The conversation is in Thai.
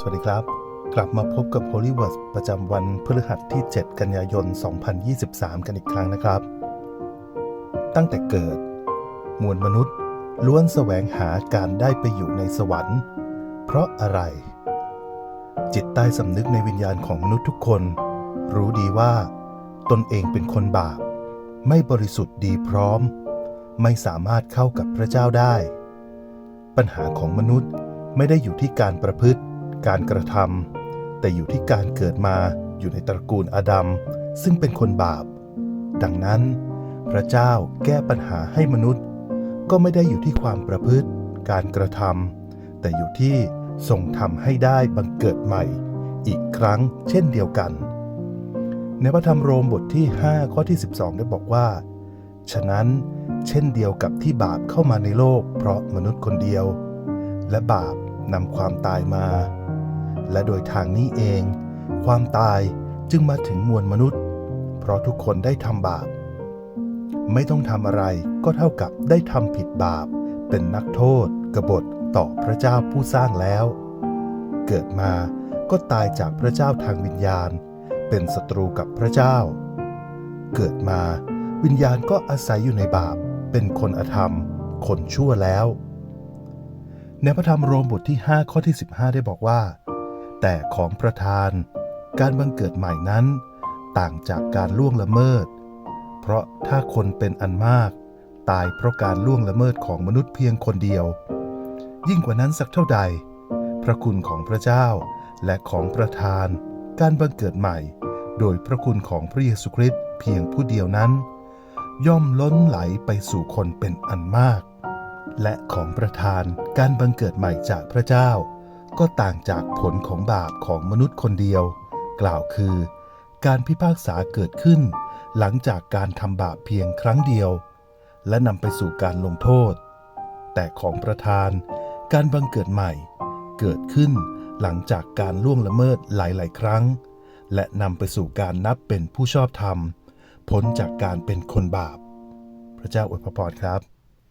สวัสดีครับ กลับมาพบกับ Holy w o r d ประจำวันพฤหัสที่ 7 กันยายน 2023 กันอีกครั้งนะครับ ตั้งแต่เกิด มวลมนุษย์ ล้วนแสวงหาการได้ไปอยู่ในสวรรค์ เพราะอะไร จิตใต้สำนึกในวิญญาณของมนุษย์ทุกคน รู้ดีว่า ตนเองเป็นคนบาป ไม่บริสุทธิ์ดีพร้อม ไม่สามารถเข้ากับพระเจ้าได้ ปัญหาของมนุษย์ไม่ได้อยู่ที่การประพฤติ การกระทำแต่อยู่ที่การเกิดมาอยู่ในตระกูลอาดัมซึ่งเป็นคนบาป ดังนั้น พระเจ้าแก้ปัญหาให้มนุษย์ ก็ไม่ได้อยู่ที่ความประพฤติ การกระทำแต่อยู่ที่ทรงทำให้ได้บังเกิดใหม่ อีกครั้งเช่นเดียวกัน ในพระธรรมโรมบทที่ 5 ข้อที่ 12 ได้บอกว่า ฉะนั้นเช่นเดียวกับที่บาปเข้ามาในโลก เพราะมนุษย์คนเดียว และบาป นำความตายมา และโดยทางนี้เอง ความตายจึงมาถึงมวลมนุษย์ เพราะทุกคนได้ทำบาป ไม่ต้องทำอะไรก็เท่ากับได้ทำผิดบาป เป็นนักโทษ กบฏต่อพระเจ้าผู้สร้างแล้ว เกิดมาก็ตายจากพระเจ้าทางวิญญาณ เป็นศัตรูกับพระเจ้า เกิดมาวิญญาณก็อาศัยอยู่ในบาป เป็นคนอธรรม คนชั่วแล้ว ในพระธรรมโรมบทที่ 5 ข้อที่ 15 ได้บอกว่า แต่ของประธาน การบังเกิดใหม่นั้น ต่างจากการล่วงละเมิด เพราะถ้าคนเป็นอันมาก ตายเพราะการล่วงละเมิดของมนุษย์เพียงคนเดียว ยิ่งกว่านั้นสักเท่าใด พระคุณของพระเจ้าและของประธาน การบังเกิดใหม่ โดยพระคุณของพระเยซูคริสต์เพียงผู้เดียวนั้น ย่อมล้นไหลไปสู่คนเป็นอันมาก และของประธานการบังเกิดใหม่จากพระเจ้า ก็ต่างจากผลของบาปของมนุษย์คนเดียว กล่าวคือ การพิพากษาเกิดขึ้น หลังจากการทำบาปเพียงครั้งเดียว และนำไปสู่การลงโทษ แต่ของประธานการบังเกิดใหม่ เกิดขึ้นหลังจากการล่วงละเมิดหลาย ๆ ครั้ง และนำไปสู่การนับเป็นผู้ชอบธรรมพ้นจากการเป็นคนบาป พระเจ้าอวยพรครับ